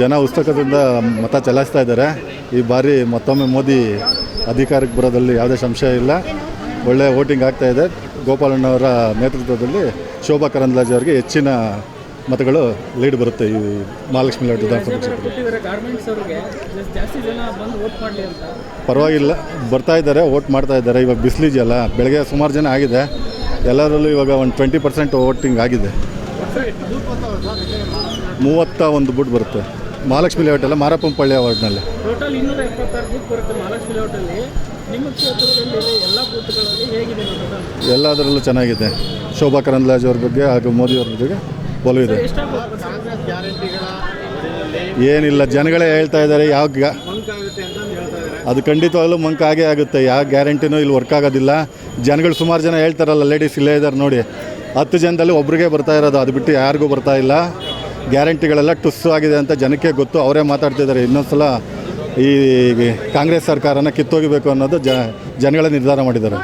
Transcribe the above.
ಜನ ಉತ್ಸುಕದಿಂದ ಮತ ಚಲಾಯಿಸ್ತಾ ಇದ್ದಾರೆ. ಈ ಬಾರಿ ಮತ್ತೊಮ್ಮೆ ಮೋದಿ ಅಧಿಕಾರಕ್ಕೆ ಬರೋದಲ್ಲಿ ಯಾವುದೇ ಸಂಶಯ ಇಲ್ಲ. ಒಳ್ಳೆ ವೋಟಿಂಗ್ ಆಗ್ತಾ ಇದೆ. ಗೋಪಾಲಣ್ಣವರ ನೇತೃತ್ವದಲ್ಲಿ ಶೋಭಾ ಕರಂದ್ಲಾಜೆ ಅವರಿಗೆ ಹೆಚ್ಚಿನ ಮತಗಳು ಲೀಡ್ ಬರುತ್ತೆ ಈ ಮಹಾಲಕ್ಷ್ಮಿ ಲಾಡ್ ವಿಧಾನಸಭಾ ಕ್ಷೇತ್ರ ಪರವಾಗಿಲ್ಲ. ಬರ್ತಾ ಇದ್ದಾರೆ, ವೋಟ್ ಮಾಡ್ತಾ ಇದ್ದಾರೆ. ಇವಾಗ ಬಿಸಿಲಿದೆಯಲ್ಲ, ಬೆಳಗ್ಗೆ ಸುಮಾರು ಜನ ಆಗಿದೆ. ಎಲ್ಲರಲ್ಲೂ ಇವಾಗ ಒಂದು ಟ್ವೆಂಟಿ ಪರ್ಸೆಂಟ್ ವೋಟಿಂಗ್ ಆಗಿದೆ. ಮೂವತ್ತ ಒಂದು ಬುಟ್ ಬರುತ್ತೆ. ಮಹಾಲಕ್ಷ್ಮಿ ಲೇಔಟ್ ಅಲ್ಲ ಮಾರಪ್ಪಂಪಳ್ಳಿ ವಾರ್ಡ್ನಲ್ಲಿ ಟೋಟಲ್ ಇನ್ನೂರ ಎಪ್ಪತ್ತಾರು ಬೂತ್ ಬರುತ್ತೆ ಮಹಾಲಕ್ಷ್ಮಿ ಲೇಔಟಲ್ಲಿ ನಿಮ್ಮ ಕ್ಷೇತ್ರದಲ್ಲಿ ಎಲ್ಲ ಬೂತ್ಗಳಲ್ಲಿ ಹೇಗಿದೆ ಎಲ್ಲದರಲ್ಲೂ ಚೆನ್ನಾಗಿದೆ. ಶೋಭಾ ಕರಂದ್ಲಾಜ್ ಅವ್ರ ಬಗ್ಗೆ ಹಾಗೂ ಮೋದಿ ಅವ್ರ ಬಗ್ಗೆ ಒಲವು ಇದೆ. ಏನಿಲ್ಲ ಜನಗಳೇ ಹೇಳ್ತಾ ಇದ್ದಾರೆ ಯಾವ ಅದು ಖಂಡಿತವಾಗ್ಲೂ ಮಂಕ್ ಆಗೇ ಆಗುತ್ತೆ. ಯಾವ ಗ್ಯಾರಂಟಿನೂ ಇಲ್ಲಿ ವರ್ಕ್ ಆಗೋದಿಲ್ಲ. ಜನಗಳು ಸುಮಾರು ಜನ ಹೇಳ್ತಾರಲ್ಲ ಲೇಡೀಸ್ ಇಲ್ಲೇ ಇದ್ದಾರೆ ನೋಡಿ. ಹತ್ತು ಜನದಲ್ಲಿ ಒಬ್ರಿಗೆ ಬರ್ತಾ ಇರೋದು, ಅದು ಬಿಟ್ಟು ಯಾರಿಗೂ ಬರ್ತಾ ಇಲ್ಲ. ಗ್ಯಾರಂಟಿಗಳೆಲ್ಲ ಟುಸ್ಸು ಆಗಿದೆ ಅಂತ ಜನಕ್ಕೆ ಗೊತ್ತು, ಅವರೇ ಮಾತಾಡ್ತಿದ್ದಾರೆ ಇನ್ನೊಂದು ಸಲ ಈ ಕಾಂಗ್ರೆಸ್ ಸರ್ಕಾರನ ಕಿತ್ತೋಗಿಬೇಕು ಅನ್ನೋದು ಜನಗಳೇ ನಿರ್ಧಾರ ಮಾಡಿದ್ದಾರೆ.